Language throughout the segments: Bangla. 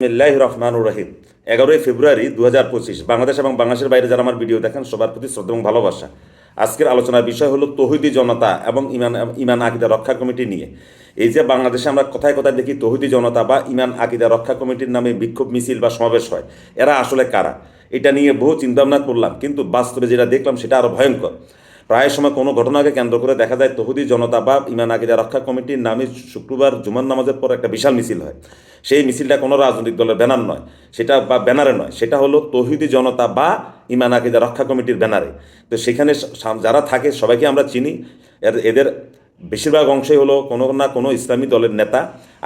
বিসমিল্লাহ রহমানুর রহিম। এগারোই ফেব্রুয়ারি দু হাজার পঁচিশ, বাংলাদেশ এবং বাংলাদেশের বাইরে যারা আমার ভিডিও দেখেন, সবার প্রতি শ্রদ্ধা এবং ভালোবাসা। আজকের আলোচনার বিষয় হলো তহিদি জনতা এবং ইমান ইমান আকিদা রক্ষা কমিটি নিয়ে। এই যে বাংলাদেশে আমরা কোথায় কোথায় দেখি তহিদি জনতা বা ইমান আকিদা রক্ষা কমিটির নামে বিক্ষোভ মিছিল বা সমাবেশ হয়, এরা আসলে কারা? এটা নিয়ে বহু চিন্তাভাবনা করলাম, কিন্তু বাস্তবে যেটা দেখলাম সেটা আরও ভয়ঙ্কর। প্রায় সময় কোনো ঘটনাকে কেন্দ্র করে দেখা যায় তহুদি জনতা বা ইমান আকিদা রক্ষা কমিটির নামে শুক্রবার জুমান নামাজের পর একটা বিশাল মিছিল হয়। সেই মিছিলটা কোনো রাজনৈতিক দলের ব্যানার নয়। সেটা বা ব্যানারে নয়। সেটা হলো তহিদি জনতা বা ইমান আকিদা রক্ষা কমিটির ব্যানারে। তো সেখানে যারা থাকে সবাইকে আমরা চিনি। এদের বেশিরভাগ অংশই হলো কোনো না কোনো ইসলামী দলের নেতা।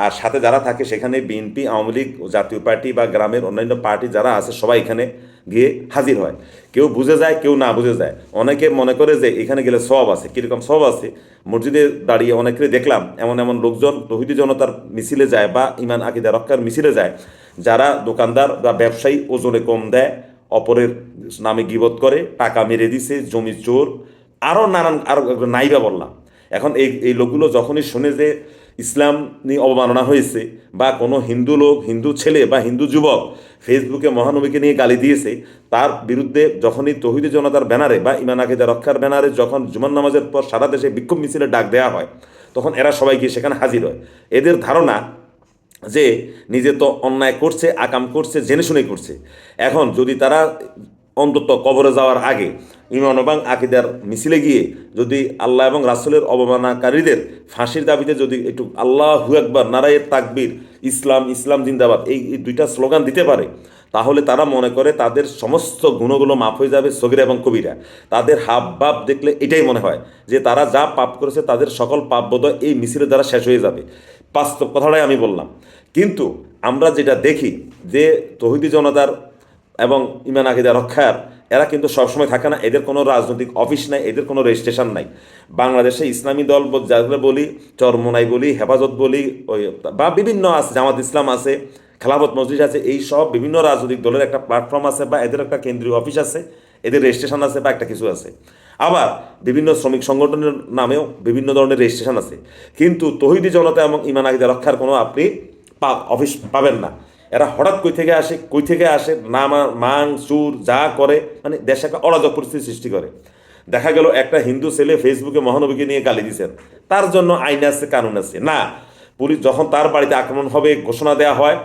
আর সাথে যারা থাকে সেখানে বিএনপি আওয়ামী লীগ, জাতীয় পার্টি বা গ্রামের অন্যান্য পার্টি যারা আছে সবাই এখানে গিয়ে হাজির হয়। কেউ বুঝে যায়, কেউ না বুঝে যায়। অনেকে মনে করে যে এখানে গেলে সব আছে। কীরকম সব আছে? মসজিদে দাঁড়িয়ে অনেকে দেখলাম, এমন এমন লোকজন, তহিদি জনতার মিছিলে যায় বা ইমান আকিদা রক্ষার মিছিলে যায়, যারা দোকানদার বা ব্যবসায়ী ওজনে কম দেয়, অপরের নামে গিবত করে, টাকা মেরে দিছে, জমি চোর আরও নানান আরও নাইবা বললাম। এখন এই এই লোকগুলো যখনই শুনে যে ইসলাম নিয়ে অবমাননা হয়েছে বা কোনো হিন্দু লোক, হিন্দু ছেলে বা হিন্দু যুবক ফেসবুকে মহানবীকে নিয়ে গালি দিয়েছে, তার বিরুদ্ধে যখনই তহিদি জনতার ব্যানারে বা ইমান রক্ষার ব্যানারে যখন জুমান নামাজের পর সারা দেশে বিক্ষোভ মিছিলে ডাক দেওয়া হয়, তখন এরা সবাই গিয়ে সেখানে হাজির হয়। এদের ধারণা যে নিজে তো অন্যায় করছে, আকাম করছে, জেনে শুনে করছে। এখন যদি তারা অন্তত কবরে যাওয়ার আগে ইমান এবং আকিদার মিছিলে গিয়ে যদি আল্লাহ এবং রাসুলের অবমাননাকারীদের ফাঁসির দাবিতে যদি একটু আল্লাহ একবার নারায়ের তাকবির, ইসলাম ইসলাম জিন্দাবাদ এই দুইটা স্লোগান দিতে পারে, তাহলে তারা মনে করে তাদের সমস্ত গুণগুলো মাফ হয়ে যাবে সগিরা এবং কবিরা। তাদের হাব ভাব দেখলে এটাই মনে হয় যে তারা যা পাপ করেছে তাদের সকল পাপ বোধহয় এই মিছিলের দ্বারা শেষ হয়ে যাবে। বাস্তব কথাটাই আমি বললাম। কিন্তু আমরা যেটা দেখি যে তহিদি জনতার এবং ইমান আকিদা রক্ষার এরা কিন্তু সবসময় থাকে না, এদের কোনো রাজনৈতিক অফিস নাই, এদের কোনো রেজিস্ট্রেশন নাই। বাংলাদেশে ইসলামী দল যাদের বলি, চরমোনাই বলি, হেফাজত বলি, ওই বা বিভিন্ন আছে, জামাত ইসলাম আছে, খেলাফত মসজিদ আছে, এই সব বিভিন্ন রাজনৈতিক দলের একটা প্ল্যাটফর্ম আছে বা এদের একটা কেন্দ্রীয় অফিস আছে, এদের রেজিস্ট্রেশন আছে বা একটা কিছু আছে। আবার বিভিন্ন শ্রমিক সংগঠনের নামেও বিভিন্ন ধরনের রেজিস্ট্রেশন আছে। কিন্তু তহিদি জনতা এবং ইমান আকিদা রক্ষার কোনো আপনি অফিস পাবেন না। এরা হঠাৎ কই থেকে আসে, কই থেকে আসে না মা- মাং চুর যা করে মানে দেশে একটা অরাজক পরিস্থিতি সৃষ্টি করে। দেখা গেল একটা হিন্দু ছেলে ফেসবুকে মহানবীকে নিয়ে গালি দিয়েছেন তার জন্য আইন আছে, কানুন আছে। না, পুলিশ যখন তার বাড়িতে আক্রমণ হবে, ঘোষণা দেওয়া হয়,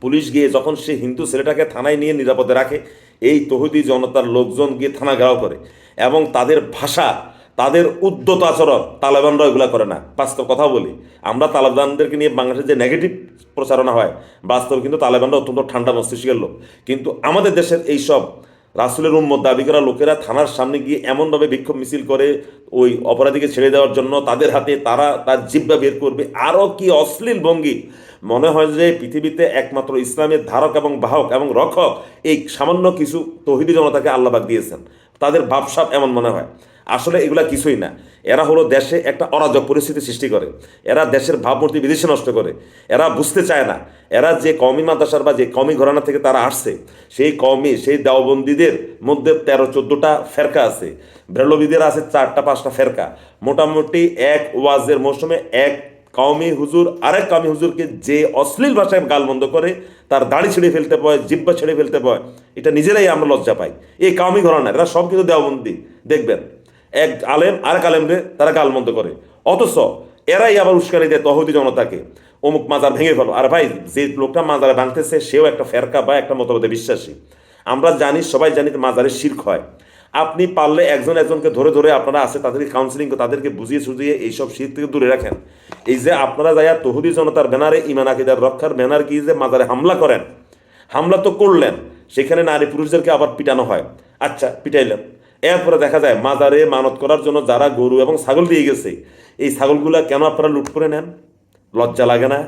পুলিশ গিয়ে যখন সে হিন্দু ছেলেটাকে থানায় নিয়ে নিরাপদে রাখে, এই তহুদি জনতার লোকজন গিয়ে থানা ঘেরাও করে এবং তাদের ভাষা তাদের উদ্যত আচরণ তালেবানরা এগুলা করে না। বাস্তব কথা বলি, আমরা তালেবানদেরকে নিয়ে বাংলাদেশে যে নেগেটিভ প্রচারণা হয়, বাস্তব কিন্তু তালেবানরা অত্যন্ত ঠান্ডা মস্তিষ্কের লোক। কিন্তু আমাদের দেশের এই সব রাসুলের উম্মত দাবি করা লোকেরা থানার সামনে গিয়ে এমনভাবে বিক্ষোভ মিছিল করে ওই অপরাধীকে ছেড়ে দেওয়ার জন্য তাদের হাতে তারা তার জিব্বা বের করবে। আরও কি অশ্লীল ভঙ্গি। মনে হয় যে পৃথিবীতে একমাত্র ইসলামের ধারক এবং বাহক এবং রক্ষক এই সামান্য কিছু তহিদি জনতাকে আল্লাহবাক দিয়েছেন। তাদের ভাবসাব এমন মনে হয়। আসলে এগুলা কিছুই না। এরা হলো দেশে একটা অরাজক পরিস্থিতি সৃষ্টি করে। এরা দেশের ভাবমূর্তি বিদেশে নষ্ট করে। এরা বুঝতে চায় না। এরা যে কমি মাদ্রাসার বা যে কমি ঘরানা থেকে তারা আসছে, সেই কমি সেই দেওবন্দীদের মধ্যে তেরো চোদ্দোটা ফেরকা আছে। ব্রেলবিদের আছে চারটা, পাঁচটা ফেরকা। মোটামুটি এক ওয়াজের মৌসুমে এক কওমি হুজুর, আরেক কওমি হুজুরকে যে অশ্লীল ভাষায় গালমন্দ করে, তার দাড়ি ছেড়ে ফেলতে পায় জিব্বা ছেড়ে ফেলতে পায় এটা নিজেরাই আমরা লজ্জা পাই। এই কাউমি ঘরানা, এরা সব কিন্তু দেওবন্দি। দেখবেন এক আলেম, আরেক আলেমরে তারা গালমন্দ করে। অথচ এরাই আবার উস্কানি দেয় তহদি জনতাকে। অমুক মাজার ভেঙে ফেলো। আর ভাই, যে লোকটা মাজারে ভাঙতেছে, সেও একটা ফেরকা বা একটা মতবাদে বিশ্বাসী। আমরা জানি, সবাই জানি মাজারে শির্ক হয়। আপনি পারলে একজন একজনকে ধরে ধরে আপনারা আছে, তাদেরকে কাউন্সিলিং তাদেরকে বুঝিয়ে সুঝিয়ে এইসব শীত থেকে দূরে রাখেন। এই যে আপনারা যাইয়া তহুদি জনতার ব্যানারে ইমান আকিদার রক্ষার ব্যানার কি যে মাজারে হামলা করেন? হামলা তো করলেন, সেখানে নারী পুরুষদেরকে আবার পিটানো হয়। আচ্ছা পিটাইলেন। এরপরে দেখা যায় মাজারে মানত করার জন্য যারা গরু এবং ছাগল দিয়ে গেছে, এই ছাগলগুলা কেন আপনারা লুট করে নেন? লজ্জা লাগে না?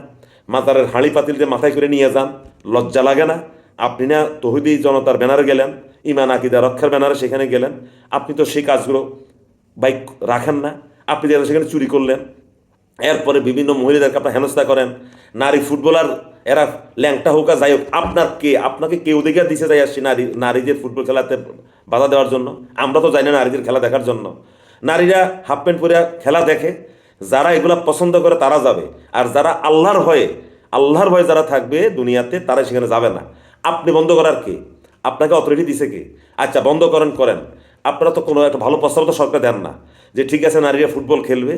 মাজারের হাঁড়ি পাতিল দিয়ে মাথায় করে নিয়ে যান? লজ্জা লাগে না? আপনি না তহিদি জনতার ব্যানারে গেলেন, ইমান আকিদা রক্ষার ব্যানারে সেখানে গেলেন, আপনি তো সেই কাজগুলো বাইক রাখেন না, আপনি যেন সেখানে চুরি করলেন। এরপরে বিভিন্ন মহিলাদেরকে আপনার হেনস্থা করেন। নারী ফুটবলার এরা ল্যাংটা হোক যাই হোক, আপনার কে? আপনাকে কেউ দেখে দিছে যাই আসছি নারী নারীদের ফুটবল খেলাতে বাধা দেওয়ার জন্য। আমরা তো জানি না নারীদের খেলা দেখার জন্য। নারীরা হাফ প্যান্ট পরে খেলা দেখে, যারা এগুলো পছন্দ করে তারা যাবে। আর যারা আল্লাহর হয়ে, আল্লাহর ভয়ে যারা থাকবে দুনিয়াতে, তারা সেখানে যাবে না। আপনি বন্ধ করার কে? আপনাকে অথরিটি দিছে কে? আচ্ছা বন্ধ করেন করেন। আপনারা তো কোনো একটা ভালো প্রস্তাব তো সরকার দেন না। যে ঠিক আছে নারীরা ফুটবল খেলবে,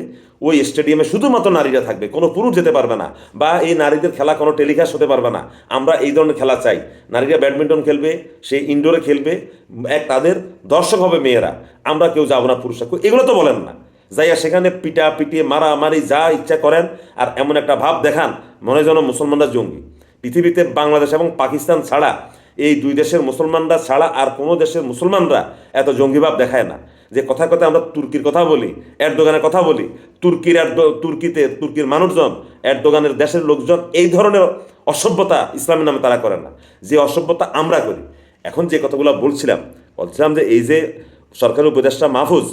ওই স্টেডিয়ামে শুধুমাত্র নারীরা থাকবে, কোনো পুরুষ যেতে পারবে না, বা এই নারীদের খেলা কোনো টেলিকাস্ট হতে পারবে না। আমরা এই ধরনের খেলা চাই। নারীরা ব্যাডমিন্টন খেলবে, সে ইনডোরে খেলবে, এক তাদের দর্শক হবে মেয়েরা, আমরা কেউ যাব না পুরুষরা। এগুলো তো বলেন না। যাইয়া সেখানে পিটা পিটিয়ে মারামারি, যা ইচ্ছা করেন, আর এমন একটা ভাব দেখান, মনে যেন মুসলমানরা জঙ্গি। পৃথিবীতে বাংলাদেশ এবং পাকিস্তান ছাড়া, এই দুই দেশের মুসলমানরা ছাড়া আর কোনো দেশের মুসলমানরা এত জঙ্গিভাব দেখায় না। যে কথায় কথা আমরা তুর্কির কথা বলি, এরদোগানের কথা বলি, তুর্কির তুর্কিতে তুর্কির মানুষজন, এরদোগানের দেশের লোকজন এই ধরনের অসভ্যতা ইসলামের নামে তারা করে না। যে অসভ্যতা আমরা করি। এখন যে কথাগুলো বলছিলাম বলছিলাম যে এই যে সরকারি উপদেষ্টা মাহফুজ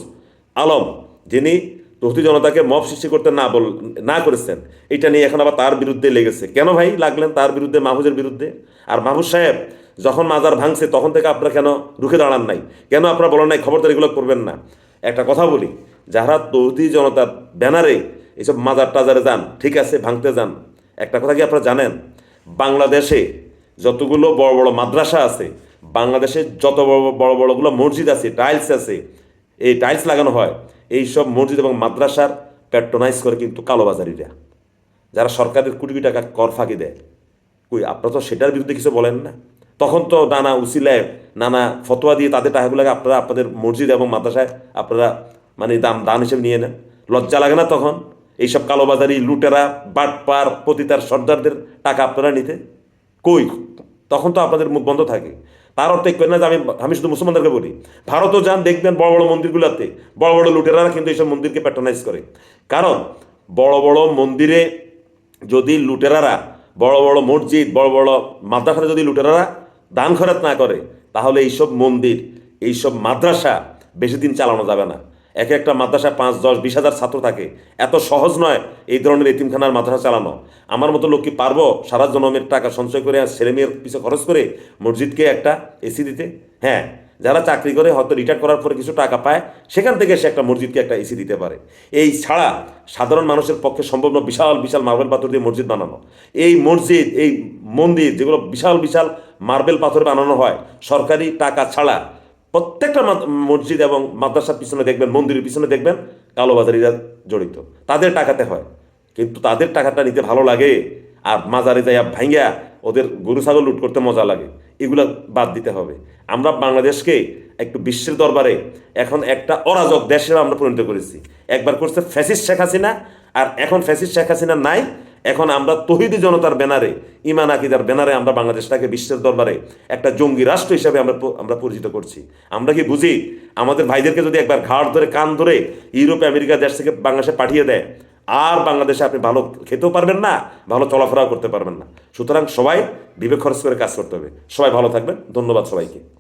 আলম, যিনি তহতি জনতাকে মব সৃষ্টি করতে না বল, না করেছেন, এটা নিয়ে এখন আবার তার বিরুদ্ধে লেগেছে। কেন ভাই, লাগলেন তার বিরুদ্ধে, মাহফুজের বিরুদ্ধে? আর মাহফুজ সাহেব যখন মাজার ভাঙছে, তখন থেকে আপনারা কেন রুখে দাঁড়ান নাই? কেন আপনারা বলেন নাই খবরদার এগুলো করবেন না? একটা কথা বলি যারা তৌহিদি জনতার ব্যানারে এইসব মাজার টাজারে যান, ঠিক আছে, ভাঙতে যান, একটা কথা কি আপনারা জানেন? বাংলাদেশে যতগুলো বড় বড় মাদ্রাসা আছে, বাংলাদেশে যত বড় বড় বড়গুলো মসজিদ আছে টাইলস আছে, এই টাইলস লাগানো হয় এই সব মসজিদ এবং মাদ্রাসার প্যাট্রোনাইজ করে কিন্তু কালোবাজারিরা। যারা সরকারের কোটি কোটি টাকা কর ফাঁকি দেয়, কই, আপনারা তো সেটার বিরুদ্ধে কিছু বলেন না? তখন তো নানা উসিলায় নানা ফতোয়া দিয়ে তাদের টাকাগুলোকে আপনারা আপনাদের মসজিদ এবং মাদ্রাসায় আপনারা মানে দাম, দান হিসেবে নিয়ে নেন। লজ্জা লাগে না তখন? এইসব কালোবাজারি লুটেরা, বাটপার, পতিতার সর্দারদের টাকা আপনারা নিতে? কই? তখন তো আপনাদের মুখ বন্ধ থাকে। তার অর্থ এই করে না যে আমি আমি শুধু মুসলমানদেরকে বলি। ভারতও যান, দেখবেন বড় বড় মন্দিরগুলোতে, বড় বড় লুটেরারা কিন্তু এইসব মন্দিরকে প্যাট্রোনাইজ করে। কারণ বড় বড় মন্দিরে যদি লুটেরারা, বড় বড় মসজিদ, বড় বড় মাদ্রাসাতে যদি লুটেরারা দান খরচ না করে, তাহলে এইসব মন্দির, এইসব মাদ্রাসা বেশি দিন চালানো যাবে না। এক একটা মাদ্রাসায় পাঁচ, দশ, বিশ হাজার ছাত্র থাকে। এত সহজ নয় এই ধরনের এতিমখানার মাদ্রাসা চালানো। আমার মতো লোক কি পারব সারা জনমের টাকা সঞ্চয় করে আর ছেলে মেয়ের পিছিয়ে খরচ করে মসজিদকে একটা এসি দিতে? হ্যাঁ যারা চাকরি করে হয়তো রিটায়ার করার পরে কিছু টাকা পায়, সেখান থেকে সে একটা মসজিদকে একটা এসি দিতে পারে। এই ছাড়া সাধারণ মানুষের পক্ষে সম্ভব নয় বিশাল বিশাল মার্বেল পাথর দিয়ে মসজিদ বানানো। এই মসজিদ, এই মন্দির যেগুলো বিশাল বিশাল মার্বেল পাথর বানানো হয়, সরকারি টাকা ছাড়া প্রত্যেকটা মসজিদ এবং মাদ্রাসার পিছনে দেখবেন, মন্দিরের পিছনে দেখবেন কালোবাজারিরা জড়িত। তাদের টাকাতে হয়, কিন্তু তাদের টাকাটা নিতে ভালো লাগে, আর মাজারে যাইয়া ভাঙ্গা ওদের গরু, ছাগল লুট করতে মজা লাগে। এগুলো বাদ দিতে হবে। আমরা বাংলাদেশকে একটু বিশ্বের দরবারে এখন একটা অরাজক দেশ আমরা পরিণত করেছি। একবার করছে ফ্যাসিস্ট শেখ হাসিনা, আর এখন ফ্যাসিস শেখ হাসিনা নাই, এখন আমরা তহিদি জনতার ব্যানারে ইমান আকিদার ব্যানারে আমরা বাংলাদেশটাকে বিশ্বের দরবারে একটা জঙ্গি রাষ্ট্র হিসাবে আমরা আমরা পরিচিত করছি। আমরা কি বুঝি? আমাদের ভাইদেরকে যদি একবার ঘাট ধরে, কান ধরে ইউরোপ, আমেরিকা দেশ থেকে বাংলাদেশে পাঠিয়ে দেয় আর বাংলাদেশে আপনি ভালো খেতেও পারবেন না, ভালো চলাফেরাও করতে পারবেন না। সুতরাং সবাই বিবেক খরচ করে কাজ করতে হবে। সবাই ভালো থাকবেন। ধন্যবাদ সবাইকে।